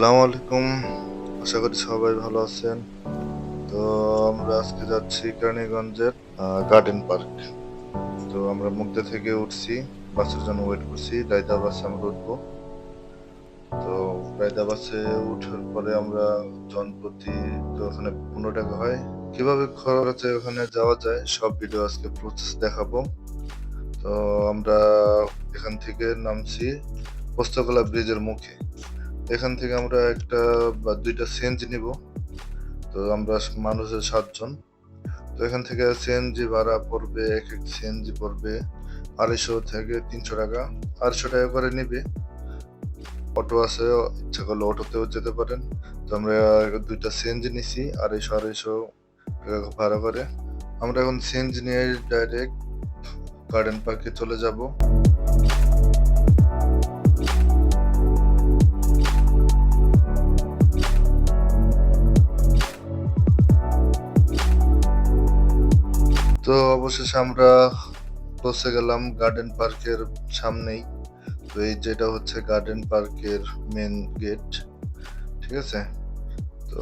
আসসালামু আলাইকুম। আশা করি সবাই ভালো আছেন। তো আমরা আজকে যাচ্ছি কেরানীগঞ্জের গার্ডেন পার্ক তো আমরা মুগদা থেকে উঠছি, বাসের জন্য ওয়েট করছি রায়দা বাসে আমরা উঠবো। তো রায়দা বাসে উঠার পরে আমরা জনপ্রতি তো ওখানে পনেরো টাকা হয়। কীভাবে খরচে ওখানে যাওয়া যায়, সব ভিডিও আজকে প্রসেস দেখাবো। তো আমরা এখান থেকে নামছি, পোস্তকলা ব্রিজের মুখে। এখান থেকে আমরা একটা বা দুইটা সেঞ্জ নিব। তো আমরা মানুষের সাতজন। তো এখান থেকে সিএনজি ভাড়া পড়বে এক এক সিএনজি পড়বে। আড়াইশো থেকে তিনশো টাকা। আড়াইশো টাকা করে নিবে। অটো আছে, ইচ্ছা করলে অটোতেও যেতে পারেন। তো আমরা দুইটা সিএনজি নিছি, আড়াইশো আড়াইশো টাকা ভাড়া করে। আমরা এখন সিএনজি নিয়ে ডাইরেক্ট গার্ডেন পার্কে চলে যাব। তো অবশেষে আমরা পৌঁছে গেলাম গার্ডেন পার্কের সামনেই। তো এই যেটা হচ্ছে গার্ডেন পার্কের মেন গেট ঠিক আছে? তো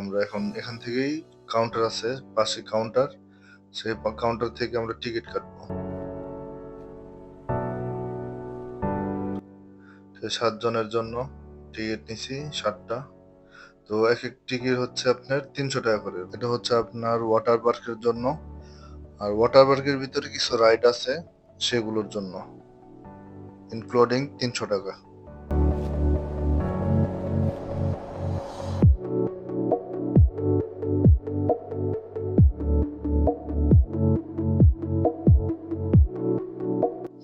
আমরা এখন এখান থেকেই কাউন্টার আছে, পাশে কাউন্টার সেই কাউন্টার থেকে আমরা টিকিট কাটবো। সাতজনের জন্য টিকিট নিছি, সাতটা। তো এক এক টিকিট হচ্ছে আপনার তিনশো টাকা করে। এটা হচ্ছে আপনার ওয়াটার পার্কের জন্য। আর ওয়াটার পার্কের ভিতরে কিছু রাইড আছে সেগুলোর জন্য ইনক্লুডিং তিনশো টাকা।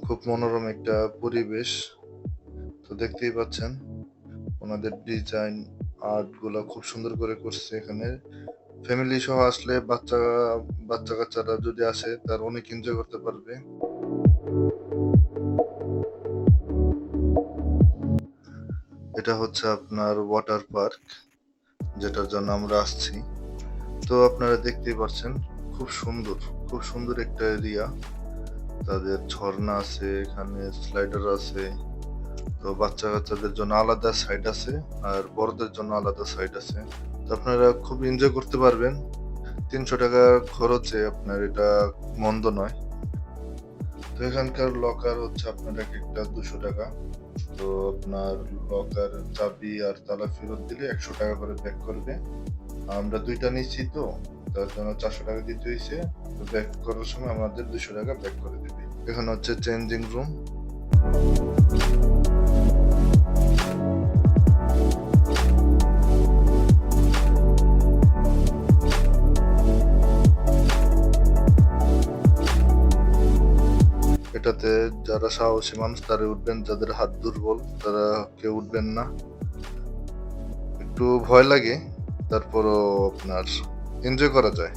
খুব মনোরম একটা পরিবেশ, তো দেখতেই পাচ্ছেন, ওনাদের ডিজাইন আর্টগুলা খুব সুন্দর করে করছে এখানে। ফ্যামিলি সহ আসলে বাচ্চা বাচ্চা কাচ্চারা যদি আসে, তার অনেক এনজয় করতে পারবে। এটা হচ্ছে আপনার ওয়াটার পার্ক যেটার জন্য আমরা আসছি। তো আপনারা দেখতেই পাচ্ছেন, খুব সুন্দর খুব সুন্দর একটা এরিয়া তাদের ঝর্ণা আছে, এখানে স্লাইডার আছে। তো বাচ্চা কাচ্চাদের জন্য আলাদা সাইড আছে, আর বড়দের জন্য আলাদা সাইড আছে। আপনারা খুব এনজয় করতে পারবেন। তিনশো টাকা খরচে আপনার এটা মন্দ নয়। তো এখানকার লকার হচ্ছে আপনার এক একটা দুশো টাকা। তো আপনার লকার চাবি আর তালা ফেরত দিলে একশো টাকা করে ব্যাক করবে। আমরা দুইটা নিচ্ছি তো, তার জন্য চারশো টাকা দিতে হয়েছে। তো ব্যাক করার সময় আমাদের দুশো টাকা ব্যাক করে দেবে। এখানে হচ্ছে চেঞ্জিং রুম এটাতে যারা সাহসী মানুষ তারা উঠবেন। যাদের হাত দুর্বল, তারা কেউ উঠবেন না। একটু ভয় লাগে, তারপরও আপনার এনজয় করা যায়।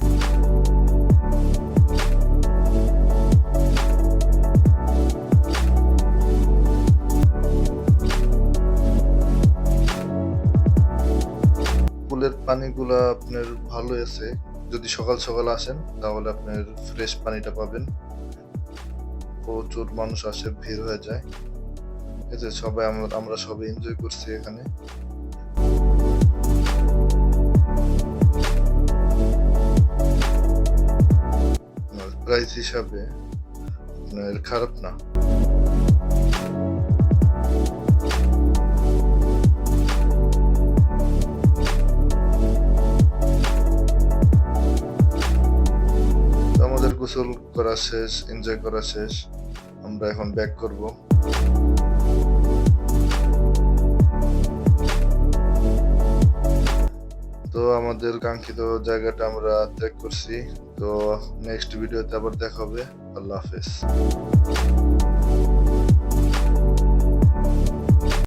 পুলের পানিগুলা আপনার ভালো আছে। যদি সকাল সকাল আসেন, তাহলে আপনার ফ্রেশ পানিটা পাবেন। প্রচুর মানুষ আসে, ভিড় হয়ে যায়। যে সবাই আমরা আমরা সবাই এনজয় করছি এখানে। প্রাইস হিসাবে খারাপ না। গোসল করা শেষ এনজয় করা শেষ। আমরা এখন ব্যাক করব। তো আমাদের কাঙ্ক্ষিত জায়গাটা আমরা ত্যাগ করছি। তো নেক্সট ভিডিওতে আবার দেখা হবে। আল্লাহ হাফেজ।